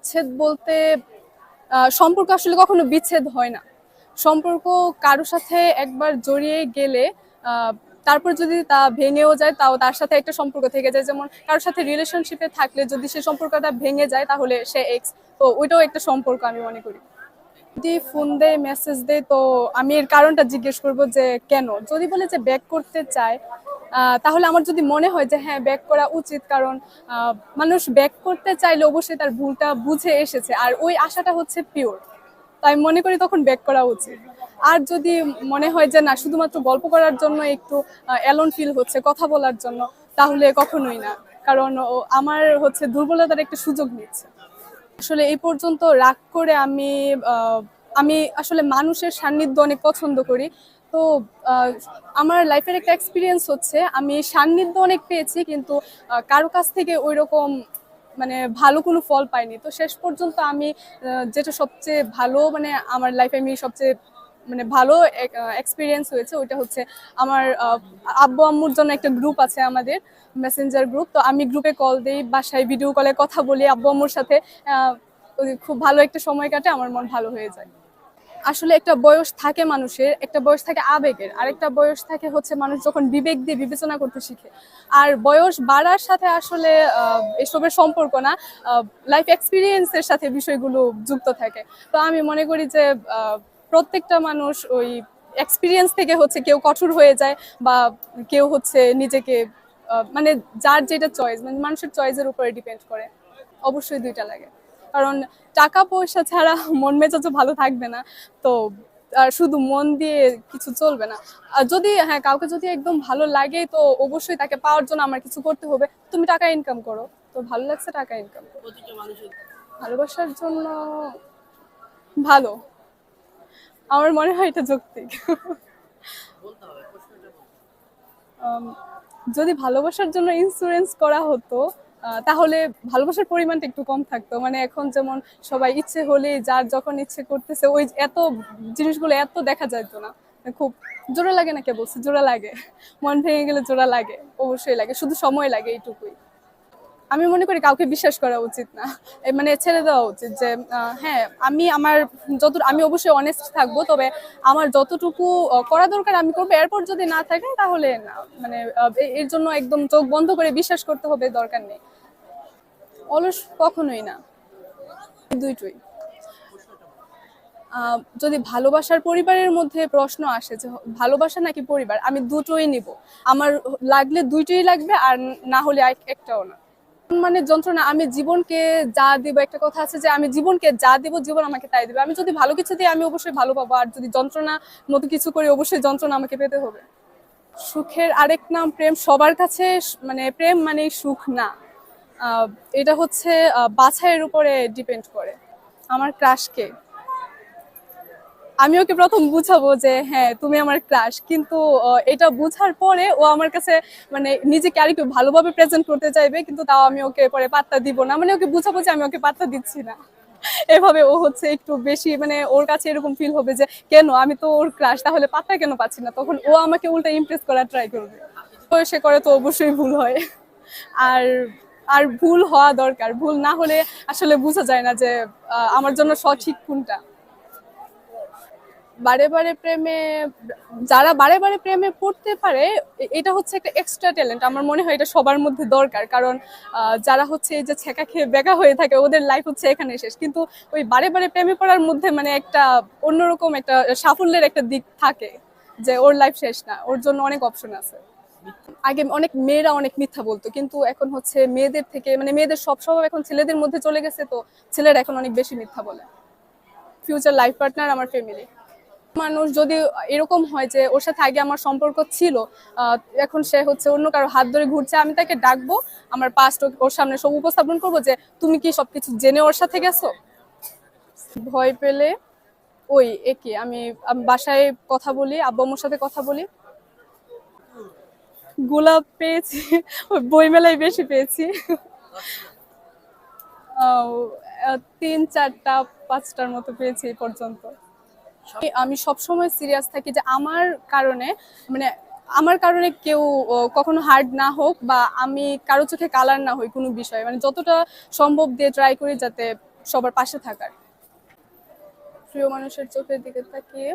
বিচ্ছেদ বলতে সম্পর্ক আসলে কখনো বিচ্ছেদ হয় না। সম্পর্ক কারোর সাথে একবার জড়িয়ে গেলে তারপর যদি তা ভেঙেও যায়, তাও তার সাথে একটা সম্পর্ক থেকে যায়। যেমন কারোর সাথে রিলেশনশিপে থাকলে যদি সে সম্পর্কটা ভেঙে যায়, তাহলে সে এক্স তো ওইটাও একটা সম্পর্ক আমি মনে করি। যদি ফোন দেয় মেসেজ দেয়, তো আমি এর কারণটা জিজ্ঞেস করব যে কেন? যদি বলে যে ব্যাক করতে চায় তাহলে আমার যদি মনে হয় যে হ্যাঁ ব্যাক করা উচিত, কারণ মানুষ ব্যাক করতে চাইলে অবশ্যই তার ভুলটা বুঝে এসেছে, আর ওই আশাটা হচ্ছে পিওর তাই মনে করি তখন ব্যাক করা উচিত। আর যদি মনে হয় যে না, শুধুমাত্র গল্প করার জন্য একটু অ্যালোন ফিল হচ্ছে, কথা বলার জন্য, তাহলে কখনোই না। কারণ আমার হচ্ছে দুর্বলতার একটা সুযোগ নিচ্ছে। আসলে এই পর্যন্ত রাগ করে আমি আমি আসলে মানুষের সান্নিধ্য অনেক পছন্দ করি তো আমার লাইফের একটা এক্সপিরিয়েন্স হচ্ছে। আমি সান্নিধ্য অনেক পেয়েছি, কিন্তু কারও কাছ থেকে ওই রকম মানে ভালো কোনো ফল পাইনি। তো শেষ পর্যন্ত আমি যেটা সবচেয়ে ভালো মানে আমার লাইফে আমি সবচেয়ে মানে ভালো এক্সপিরিয়েন্স হয়েছে, ওইটা হচ্ছে আমার আব্বু আম্মুর জন্য একটা গ্রুপ আছে আমাদের মেসেঞ্জার গ্রুপ তো আমি গ্রুপে কল দিই, বাসায় ভিডিও কলে কথা বলি আব্বু আম্মুর সাথে। খুব ভালো একটা সময় কাটে, আমার মন ভালো হয়ে যায়। আসলে একটা বয়স থাকে মানুষের, একটা বয়স থাকে আবেগের আর একটা বয়স থাকে হচ্ছে মানুষ যখন বিবেক দিয়ে বিবেচনা করতে শিখে। আর বয়স বাড়ার সাথে আসলে এসবের সম্পর্ক না লাইফ এক্সপিরিয়েন্সের সাথে বিষয়গুলো যুক্ত থাকে। তো আমি মনে করি যে প্রত্যেকটা মানুষ ওই এক্সপিরিয়েন্স থেকে হচ্ছে কেউ কঠোর হয়ে যায় বা কেউ হচ্ছে নিজেকে মানে যার যেটা চয়েস মানে মানুষের চয়েসের উপরে ডিপেন্ড করে। অবশ্যই দুইটা লাগে। কারণ টাকা পয়সা ছাড়া মন মেজাজও ভালো থাকবে না। তো আর শুধু মন দিয়ে কিছু চলবে না। আর যদি হ্যাঁ কাউকে যদি একদম ভালো লাগে তো অবশ্যই তাকে পাওয়ার জন্য আমার কিছু করতে হবে। তুমি টাকা ইনকাম করো। তো ভালো লাগছে টাকা ইনকাম ভালোবাসার জন্য ভালো। আমার মনে হয় এটা যৌক্তিক। যদি ভালোবাসার জন্য ইন্স্যুরেন্স করা হতো তাহলে ভালোবাসার পরিমাণটা একটু কম থাকতো। মানে এখন যেমন সবাই ইচ্ছে হলে যার যখন ইচ্ছে করতেছে, ওই এত জিনিসগুলো এত দেখা যাইতো না। খুব জোড়া লাগে না কে বলছে? জোড়া লাগে। মন ভেঙে গেলে জোড়া লাগে, অবশ্যই লাগে। শুধু সময় লাগে এইটুকুই। আমি মনে করি কাউকে বিশ্বাস করা উচিত না। মানে ছেড়ে দেওয়া উচিত যে হ্যাঁ আমি আমার যত, আমি অবশ্যই অনেস্ট থাকব, তবে আমার যতটুকু করা দরকার আমি করব। এরপর যদি না থাকে, তাহলে না মানে এর জন্য একদম চোখ বন্ধ করে বিশ্বাস করতে হবে, দরকার নেই। অলস কখনোই না। দুইটুই। যদি ভালোবাসার পরিবারের মধ্যে প্রশ্ন আসে যে, ভালোবাসা নাকি পরিবার? আমি দুটোই নিব। আমার লাগলে দুইটোই লাগবে, আর না হলে এক- একটাও না। মানে যন্ত্রণা, আমি জীবনকে যা দিব, একটা কথা আছে যে আমি জীবনকে যা দিব, জীবন আমাকে তাই দিবে। আমি যদি ভালো কিছু দিই, আমি অবশ্যই ভালো পাবো। আর যদি যন্ত্রণা মতো কিছু করি, অবশ্যই যন্ত্রণা আমাকে পেতে হবে। সুখের আরেক নাম, প্রেম। সবার কাছে মানে প্রেম মানে সুখ না। এটা হচ্ছে বাছাইয়ের উপরে ডিপেন্ড করে। আমার ক্রাশকে আমি ওকে প্রথম বুঝাবো যে হ্যাঁ তুমি আমার ক্রাশ কিন্তু এটা বুঝার পরে ও আমার কাছে মানে নিজেকে আরেকটু ভালোভাবে প্রেজেন্ট করতে চাইবে, কিন্তু তাও আমি ওকে পরে পাত্তা দিব না। মানে ওকে বুঝাবো যে, আমি ওকে পাত্তা দিচ্ছি না। এভাবে ও হচ্ছে একটু বেশি মানে ওর কাছে এরকম ফিল হবে যে, কেন? আমি তো ওর ক্রাশ তাহলে পাত্তা কেন পাচ্ছি না? তখন ও আমাকে উল্টা ইমপ্রেস করার ট্রাই করবে। তো সে করে তো অবশ্যই ভুল হয়। আর আর ভুল হওয়া দরকার। ভুল না হলে আসলে বোঝা যায় না যে আমার জন্য সঠিক কোনটা। বারে বারে প্রেমে, যারা বারে বারে প্রেমে পড়তে পারে এটা হচ্ছে একটা এক্সট্রা ট্যালেন্ট আমার মনে হয় এটা সবার মধ্যে দরকার। কারণ যারা হচ্ছে যে ছেঁকা খেয়ে বেকা হয়ে থাকে, ওদের লাইফ হচ্ছে এখানে শেষ। কিন্তু ওই বারে বারে প্রেমে পড়ার মধ্যে মানে একটা অন্যরকম একটা সাফল্যের একটা দিক থাকে যে ওর লাইফ শেষ না। ওর জন্য অনেক অপশন আছে। আগে অনেক মেয়েরা অনেক মিথ্যা বলতো, কিন্তু এখন হচ্ছে মেয়েদের থেকে মানে মেয়েদের সব স্বভাব এখন ছেলেদের মধ্যে চলে গেছে, তো ছেলেরা এখন অনেক বেশি মিথ্যা বলে। ফিউচার লাইফ পার্টনার আমার ফ্যামিলি মানুষ যদি এরকম হয় যে ওর সাথে আগে আমার সম্পর্ক ছিল এখন সে হচ্ছে অন্য কারও হাত ধরে ঘুরছে, আমি তাকে ডাকবো, আমার পাস্ট ওর সামনে সব উপস্থাপন করব যে, তুমি কি সবকিছু জেনে ওর সাথে গেছো? ভয় পেলে ওই, একে। আমি বাসায় কথা বলি, আব্বু সাথে কথা বলি। গোলাপ পেয়েছি, বইমেলায় বেশি পেয়েছি। তিন চারটা, পাঁচটার মতো পেয়েছি এই পর্যন্ত। আমি সবসময় সিরিয়াস থাকি যে আমার কারণে মানে আমার কারণে কেউ কখনো হার্ড না হোক বা আমি কারও চোখে কালার না হই কোনো বিষয়ে। মানে যতটা সম্ভব দিয়ে ট্রাই করি যাতে সবার পাশে থাকার। প্রিয় মানুষের চোখের দিকে তাকিয়ে।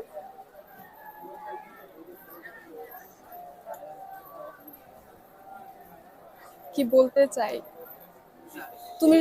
কি বলতে চাই? তুমি